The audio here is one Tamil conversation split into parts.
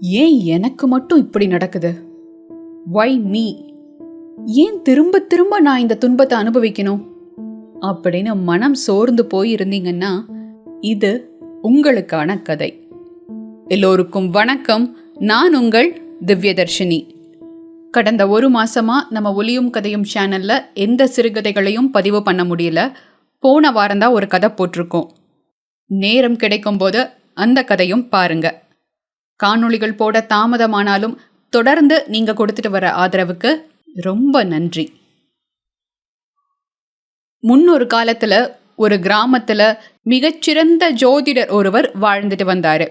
ஏன் எனக்கு மட்டும் இப்படி நடக்குது? வை மீ ஏன் திரும்ப திரும்ப நான் இந்த துன்பத்தை அனுபவிக்கணும்? அப்படின்னு மனம் சோர்ந்து போயிருந்தீங்கன்னா இது உங்களுக்கான கதை. எல்லோருக்கும் வணக்கம். நான் உங்கள் திவ்யதர்ஷினி. கடந்த ஒரு மாசமா நம்ம ஒலியும் கதையும் சேனல்ல எந்த சிறுகதைகளையும் பதிவு பண்ண முடியல. போன வாரம்தான் ஒரு கதை போட்டிருக்கோம். நேரம் கிடைக்கும் போது அந்த கதையும் பாருங்கள் காணொளிகள் போட தாமதமானாலும் தொடர்ந்து நீங்க கொடுத்துட்டு வர ஆதரவுக்கு ரொம்ப நன்றி. முன்னொரு காலத்துல ஒரு கிராமத்துல மிகச்சிறந்த ஜோதிடர் ஒருவர் வாழ்ந்துட்டு வந்தாரு.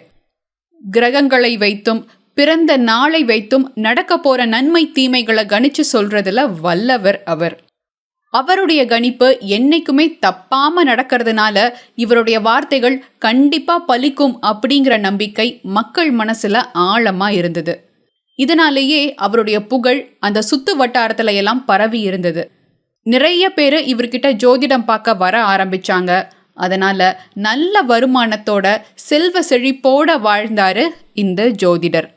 கிரகங்களை வைத்தும் பிறந்த நாளை வைத்தும் நடக்க போற நன்மை தீமைகளை கணிச்சு சொல்றதுல வல்லவர் அவர். அவருடைய கணிப்பு என்னைக்குமே தப்பாம நடக்கிறதுனால இவருடைய வார்த்தைகள் கண்டிப்பா பலிக்கும் அப்படிங்கிற நம்பிக்கை மக்கள் மனசுல ஆழமா இருந்தது. இதனாலேயே அவருடைய புகழ் அந்த சுத்து வட்டாரத்துல எல்லாம் பரவி இருந்தது. நிறைய பேர் இவர்கிட்ட ஜோதிடம் பார்க்க வர ஆரம்பிச்சாங்க. அதனால நல்ல வருமானத்தோட செல்வ செழிப்போட வாழ்ந்தாரு இந்த ஜோதிடர்.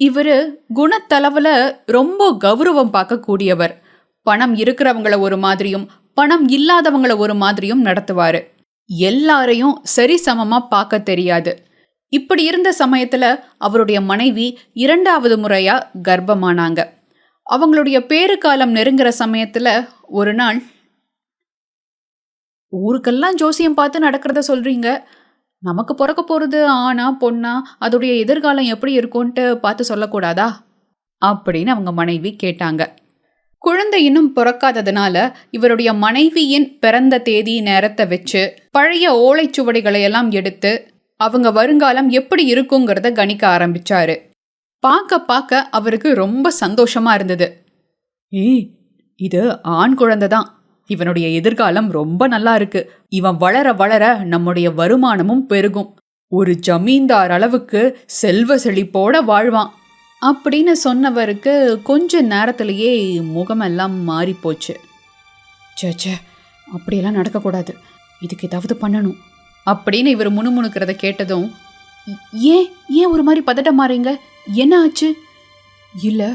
இவர் குணத்தளவில் ரொம்ப கௌரவம் பார்க்கக்கூடியவர். பணம் இருக்கிறவங்கள ஒரு மாதிரியும் பணம் இல்லாதவங்கள ஒரு மாதிரியும் நடத்துவாரு. எல்லாரையும் சரிசமமா பார்க்க தெரியாது. இப்படி இருந்த சமயத்துல அவருடைய மனைவி இரண்டாவது முறையா கர்ப்பமானாங்க. அவங்களுடைய பேறுகாலம் நெருங்குற சமயத்துல ஒரு நாள் ஊருக்கெல்லாம் ஜோசியம் பார்த்து நடக்கிறத சொல்றீங்க. நமக்கு பிறக்க போகிறது ஆனா பொண்ணா அதோடைய எதிர்காலம் எப்படி இருக்கும்ன்ட்டு பார்த்து சொல்லக்கூடாதா? அப்படின்னு அவங்க மனைவி கேட்டாங்க. குழந்தை இன்னும் பிறக்காததுனால இவருடைய மனைவியின் பிறந்த தேதி நேரத்தை வச்சு பழைய ஓலைச்சுவடிகளை எல்லாம் எடுத்து அவங்க வருங்காலம் எப்படி இருக்குங்கிறத கணிக்க ஆரம்பிச்சாரு. பார்க்க பார்க்க அவருக்கு ரொம்ப சந்தோஷமா இருந்தது. ஏய் இது ஆண் குழந்தை தான். இவனுடைய எதிர்காலம் ரொம்ப நல்லா இருக்கு. இவன் வளர வளர நம்முடைய வருமானமும் பெருகும். ஒரு ஜமீன்தார் அளவுக்கு செல்வ செழிப்போட வாழ்வான். அப்படின்னு சொன்னவருக்கு கொஞ்ச நேரத்திலேயே முகமெல்லாம் மாறிப்போச்சு. போச்சு சேச்சே அப்படியெல்லாம் நடக்கக்கூடாது. இதுக்கு ஏதாவது பண்ணணும். அப்படின்னு இவர் முணுமுணுக்கிறத கேட்டதும் ஏன் ஏன் ஒரு மாதிரி பதட்டம் மாறீங்க? என்ன ஆச்சு? இல்லை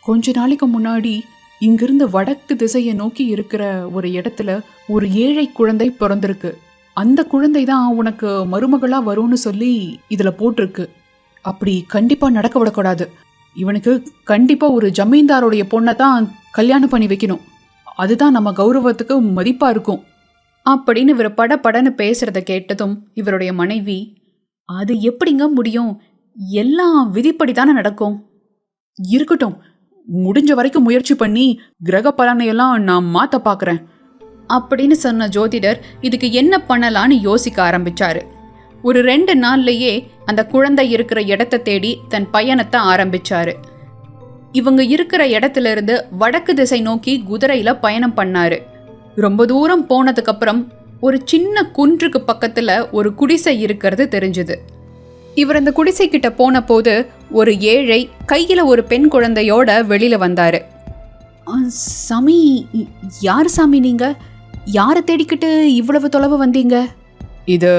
கொஞ்ச நாளைக்கு முன்னாடி இங்கிருந்து வடக்கு திசையை நோக்கி இருக்கிற ஒரு இடத்துல ஒரு ஏழை குழந்தை பிறந்திருக்கு. அந்த குழந்தை தான் உனக்கு மருமகளாக வரும்னு சொல்லி இதில் போட்டிருக்கு. அப்படி கண்டிப்பா நடக்க விடக்கூடாது. இவனுக்கு கண்டிப்பா ஒரு ஜமீன்தாருடைய பொண்ணை தான் கல்யாணம் பண்ணி வைக்கணும். அதுதான் நம்ம கௌரவத்துக்கு மதிப்பா இருக்கும். அப்படின்னு இவர் படபடன்னு பேசுறத கேட்டதும் இவருடைய மனைவி அது எப்படிங்க முடியும்? எல்லாம் விதிப்படி தானே நடக்கும்? இருக்கட்டும். முடிஞ்ச வரைக்கும் முயற்சி பண்ணி கிரக பலனையெல்லாம் நான் மாத்த பார்க்கறேன் அப்படின்னு சொன்ன ஜோதிடர் இதுக்கு என்ன பண்ணலான்னு யோசிக்க ஆரம்பிச்சாரு. ஒரு ரெண்டு நாள்லயே அந்த குழந்தை இருக்கிற இடத்த தேடி தன் பயணத்தை ஆரம்பிச்சாரு. இவங்க இருக்கிற இடத்துல இருந்து வடக்கு திசை நோக்கி குதிரையில பயணம் பண்ணாரு. ரொம்ப தூரம் போனதுக்கு அப்புறம் ஒரு சின்ன குன்றுக்கு பக்கத்துல ஒரு குடிசை இருக்கிறது தெரிஞ்சுது. இவர் அந்த குடிசை கிட்ட போன போது ஒரு ஏழை கையில ஒரு பெண் குழந்தையோட வெளியில வந்தாரு. சாமி யார் சாமி நீங்க? யாரை தேடிக்கிட்டு இவ்வளவு தொலைவு வந்தீங்க? இது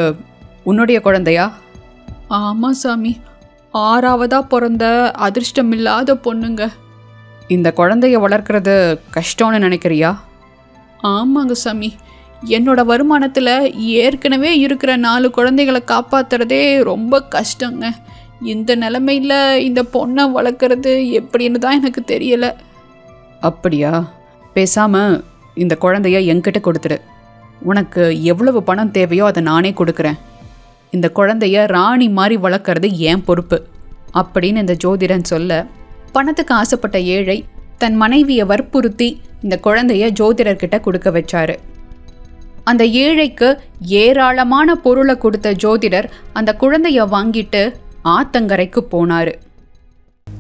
உன்னுடைய குழந்தையா? ஆமா சாமி. ஆறாவதா பிறந்த அதிர்ஷ்டமில்லாத பொண்ணுங்க. இந்த குழந்தைய வளர்க்கறது கஷ்டம்னு நினைக்கிறியா? ஆமாங்க சாமி. என்னோட வருமானத்தில் ஏற்கனவே இருக்கிற நாலு குழந்தைகளை காப்பாத்துறதே ரொம்ப கஷ்டங்க. இந்த நிலமையில இந்த பொண்ணை வளர்க்குறது எப்படின்னு தான் எனக்கு தெரியல. அப்படியா? பேசாம இந்த குழந்தைய என்கிட்ட கொடுத்துடு. உனக்கு எவ்வளவு பணம் தேவையோ அதை நானே கொடுக்குறேன். இந்த குழந்தைய ராணி மாதிரி வளர்க்குறது என் பொறுப்பு? அப்படின்னு இந்த ஜோதிடன் சொல்ல பணத்துக்கு ஆசைப்பட்ட ஏழை தன் மனைவியை வற்புறுத்தி இந்த குழந்தைய ஜோதிடர்கிட்ட கொடுக்க வச்சாரு. அந்த ஏழைக்கு ஏராளமான பொருளை கொடுத்த ஜோதிடர் அந்த குழந்தைய வாங்கிட்டு ஆத்தங்கரைக்கு போனாரு.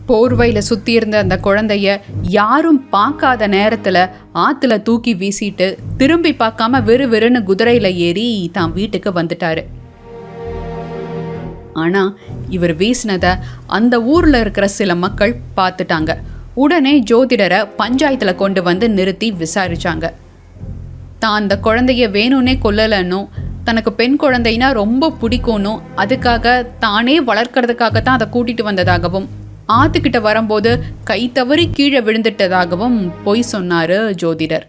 போர்வையில் சுற்றி இருந்த அந்த குழந்தைய யாரும் பார்க்காத நேரத்தில் ஆற்றுல தூக்கி வீசிட்டு திரும்பி பார்க்காம வெறு வெறுன்னு குதிரையில் ஏறி தான் வீட்டுக்கு வந்துட்டாரு. ஆனால் இவர் வீசினதை அந்த ஊரில் இருக்கிற சில மக்கள் பார்த்துட்டாங்க. உடனே ஜோதிடரை பஞ்சாயத்தில் கொண்டு வந்து நிறுத்தி விசாரித்தாங்க தான் அந்த குழந்தைய வேணும்னே கொல்லலைன்னும் தனக்கு பெண் குழந்தைனா ரொம்ப பிடிக்கும்னும் அதுக்காக தானே வளர்க்கறதுக்காக தான் அதை கூட்டிகிட்டு வந்ததாகவும் ஆத்துக்கிட்ட வரும்போது கை தவறி கீழே விழுந்துட்டதாகவும் பொய் சொன்னார் ஜோதிடர்.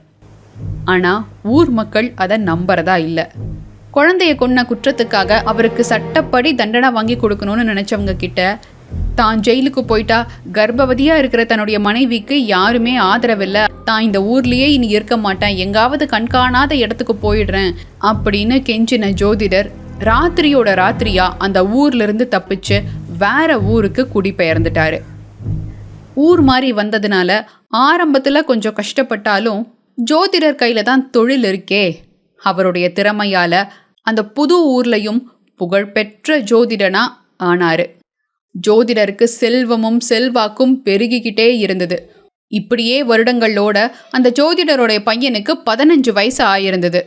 ஆனால் ஊர் மக்கள் அதை நம்புறதா இல்லை. குழந்தைய கொன்ன குற்றத்துக்காக அவருக்கு சட்டப்படி தண்டனை வாங்கி கொடுக்கணும்னு நினைச்சவங்க கிட்ட தான் ஜெயிலுக்கு போயிட்டா கர்ப்பவதியா இருக்கிற தன்னுடைய மனைவிக்கு யாருமே ஆதரவில்லை. தான் இந்த ஊர்லயே இனி இருக்க மாட்டேன். எங்காவது கண்காணாத இடத்துக்கு போயிடுறேன். அப்படின்னு கெஞ்சின ஜோதிடர் ராத்திரியோட ராத்திரியா அந்த ஊர்ல இருந்து தப்பிச்சு வேற ஊருக்கு குடிபெயர்ந்துட்டாரு. ஊர் மாதிரி வந்ததுனால ஆரம்பத்துல கொஞ்சம் கஷ்டப்பட்டாலும் ஜோதிடர் கையில தான் தொழில் இருக்கே. அவருடைய திறமையால அந்த புது ஊர்லையும் புகழ்பெற்ற ஜோதிடனா ஆனாரு. ஜோதிடருக்கு செல்வமும் செல்வாக்கும் பெருகிக்கிட்டே இருந்தது. இப்படியே வருடங்களோட அந்த ஜோதிடருடைய பையனுக்கு பதினஞ்சு வயசு ஆயிருந்தது.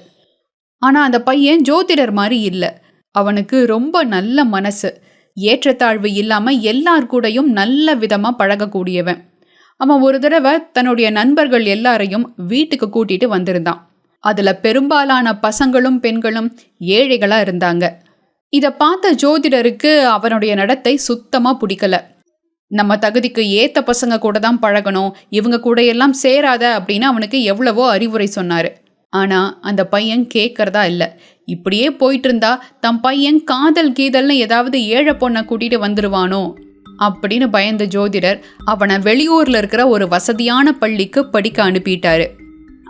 ஆனால் அந்த பையன் ஜோதிடர் மாதிரி இல்லை. அவனுக்கு ரொம்ப நல்ல மனசு. ஏற்றத்தாழ்வு இல்லாமல் எல்லார் கூடயும் நல்ல விதமாக பழகக்கூடியவன். அவன் ஒரு தடவை தன்னுடைய நண்பர்கள் எல்லாரையும் வீட்டுக்கு கூட்டிட்டு வந்திருந்தான். அதில் பெரும்பாலான பசங்களும் பெண்களும் ஏழைகளாக இருந்தாங்க. இதை பார்த்த ஜோதிடருக்கு அவனுடைய நடத்தை சுத்தமாக பிடிக்கல. நம்ம தகுதிக்கு ஏற்ற பசங்க கூட தான் பழகணும் இவங்க கூட எல்லாம் சேராத அப்படின்னு அவனுக்கு எவ்வளவோ அறிவுரை சொன்னார். ஆனால் அந்த பையன் கேட்கறதா இல்லை. இப்படியே போயிட்டு இருந்தா தம் பையன் காதல் கீதல்னு ஏதாவது ஏழை பொண்ணை கூட்டிகிட்டு வந்துடுவானோ அப்படின்னு பயந்த ஜோதிடர் அவனை வெளியூரில் இருக்கிற ஒரு வசதியான பள்ளிக்கு படிக்க அனுப்பிட்டாரு.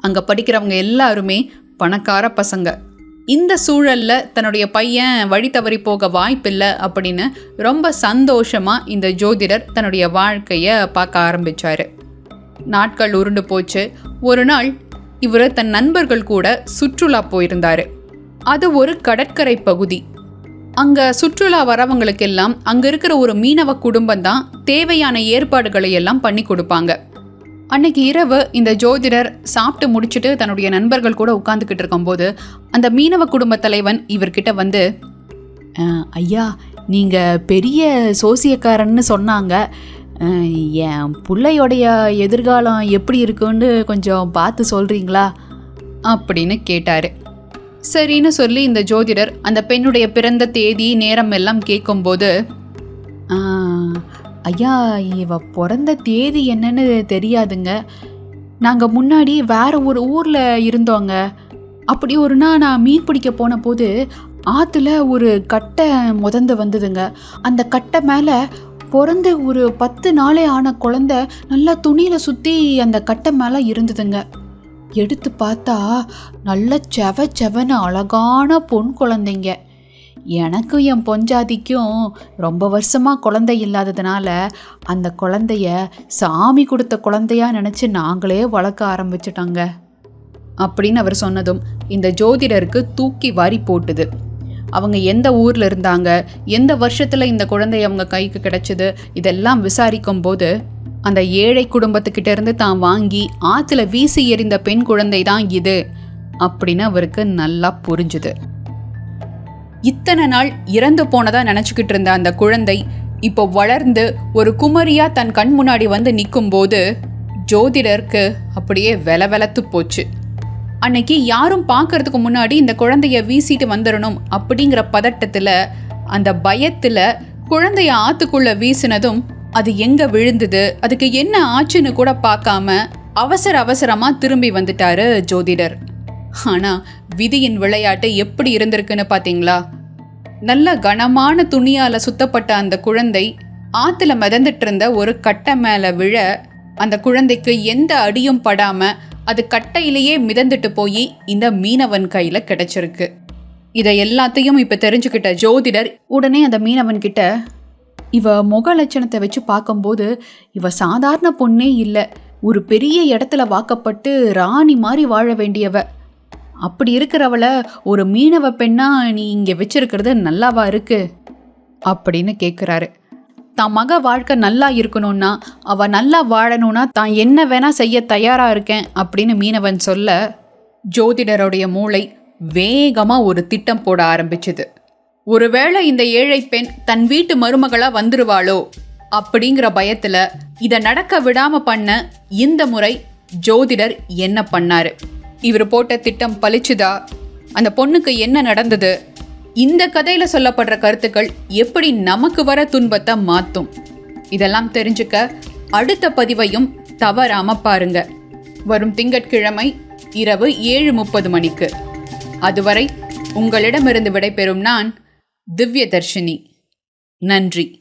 அங்கே படிக்கிறவங்க எல்லாருமே பணக்கார பசங்க. இந்த சூழலில் தன்னுடைய பையன் வழி தவறி போக வாய்ப்பில்லை அப்படின்னு ரொம்ப சந்தோஷமாக இந்த ஜோதிடர் தன்னுடைய வாழ்க்கையை பார்க்க ஆரம்பித்தார் நாட்கள் உருண்டு போச்சு. ஒரு நாள் இவர் தன் நண்பர்கள் கூட சுற்றுலா போயிருந்தார். அது ஒரு கடற்கரை பகுதி. அங்கே சுற்றுலா வரவங்களுக்கெல்லாம் அங்கே இருக்கிற ஒரு மீனவ குடும்பம் தான் தேவையான ஏற்பாடுகளை எல்லாம் பண்ணி கொடுப்பாங்க. அன்னைக்கு இரவு இந்த ஜோதிடர் சாப்பிட்டு முடிச்சுட்டு தன்னுடைய நண்பர்கள் கூட உட்காந்துக்கிட்டு இருக்கும்போது அந்த மீனவ குடும்ப தலைவன் இவர்கிட்ட வந்து ஐயா நீங்கள் பெரிய சோசியக்காரன்னு சொன்னாங்க. என் பிள்ளையோடைய எதிர்காலம் எப்படி இருக்குன்னு கொஞ்சம் பார்த்து சொல்கிறீங்களா அப்படின்னு கேட்டார். சரின்னு சொல்லி இந்த ஜோதிடர் அந்த பெண்ணுடைய பிறந்த தேதி நேரம் எல்லாம் கேட்கும்போது ஐயா இவ பிறந்த தேதி என்னன்னு தெரியாதுங்க. நாங்கள் முன்னாடி வேற ஒரு ஊரில் இருந்தோங்க. அப்படி ஒரு நாள் நான் மீன் பிடிக்க போன போது ஆற்றுல ஒரு கட்டை முதந்து வந்ததுங்க. அந்த கட்டை மேலே பிறந்து ஒரு பத்து நாளே ஆன குழந்த நல்லா துணியில் சுற்றி அந்த கட்டை மேலே இருந்ததுங்க. எடுத்து பார்த்தா நல்ல செவ செவன்னு அழகான பொன் குழந்தைங்க. எனக்கும் என் பொஞ்சாதிக்கும் ரொம்ப வருஷமாக குழந்தை இல்லாததுனால அந்த குழந்தைய சாமி கொடுத்த குழந்தையாக நினச்சி நாங்களே வளர்க்க ஆரம்பிச்சிட்டாங்க. அப்படின்னு அவர் சொன்னதும் இந்த ஜோதிடருக்கு தூக்கி வாரி போட்டுது. அவங்க எந்த ஊரில் இருந்தாங்க எந்த வருஷத்தில் இந்த குழந்தை அவங்க கைக்கு கிடச்சிது இதெல்லாம் விசாரிக்கும் போது அந்த ஏழை குடும்பத்துக்கிட்ட இருந்து தான் வாங்கி ஆற்றுல வீசி எறிந்த பெண் குழந்தை தான் இது அப்படின்னு அவருக்கு நல்லா புரிஞ்சுது. இத்தனை நாள் இறந்து போனதா நினச்சிக்கிட்டு இருந்த அந்த குழந்தை இப்போ வளர்ந்து ஒரு குமரியா தன் கண் முன்னாடி வந்து நிற்கும் போது ஜோதிடருக்கு அப்படியே வெல வெலத்து போச்சு. அன்னைக்கு யாரும் பார்க்கறதுக்கு முன்னாடி இந்த குழந்தைய வீசிட்டு வந்துடணும் அப்படிங்கிற பதட்டத்தில் அந்த பயத்தில் குழந்தைய ஆற்றுக்குள்ளே வீசினதும் அது எங்கே விழுந்தது அதுக்கு என்ன ஆச்சுன்னு கூட பார்க்காம அவசர அவசரமாக திரும்பி வந்துட்டாரு ஜோதிடர். ஆனா விதியின் விளையாட்டு எப்படி இருந்திருக்குன்னு பார்த்தீங்களா நல்ல கனமான துணியால் சுத்தப்பட்ட அந்த குழந்தை ஆற்றுல மிதந்துட்டு இருந்த ஒரு கட்டை மேலே விழ அந்த குழந்தைக்கு எந்த அடியும் படாமல் அது கட்டையிலேயே மிதந்துட்டு போய் இந்த மீனவன் கையில் கிடச்சிருக்கு. இதை எல்லாத்தையும் இப்போ தெரிஞ்சுக்கிட்ட ஜோதிடர் உடனே அந்த மீனவன் கிட்ட இவ முக லட்சணத்தை வச்சு பார்க்கும்போது இவ சாதாரண பொண்ணே இல்லை. ஒரு பெரிய இடத்துல வாக்கப்பட்டு ராணி மாதிரி வாழ வேண்டியவ. அப்படி இருக்கிறவள ஒரு மீனவ பெண்ணா நீ இங்கே வச்சிருக்கிறது நல்லாவா இருக்கு? அப்படின்னு கேட்குறாரு தான் மக வாழ்க்கை நல்லா இருக்கணும்னா அவ நல்லா வாழணும்னா தான் என்ன வேணா செய்ய தயாரா இருக்கேன் அப்படின்னு மீனவன் சொல்ல ஜோதிடருடைய மூளை வேகமா ஒரு திட்டம் போட ஆரம்பிச்சுது. ஒருவேளை இந்த ஏழை பெண் தன் வீட்டு மருமகளா வந்துருவாளோ? அப்படிங்கிற பயத்துல இதை நடக்க விடாம பண்ண இந்த முறை ஜோதிடர் என்ன பண்ணாரு? இவர் போட்ட திட்டம் பலிச்சுதா அந்த பொண்ணுக்கு என்ன நடந்தது? இந்த கதையில் சொல்லப்படுற கருத்துக்கள் எப்படி நமக்கு வர துன்பத்தை மாற்றும் இதெல்லாம் தெரிஞ்சுக்க அடுத்த பதிவையும் தவறாமல் பாருங்க. வரும் திங்கட்கிழமை இரவு ஏழு முப்பது மணிக்கு. அதுவரை உங்களிடமிருந்து விடைபெறும் நான் திவ்ய தர்ஷினி நன்றி.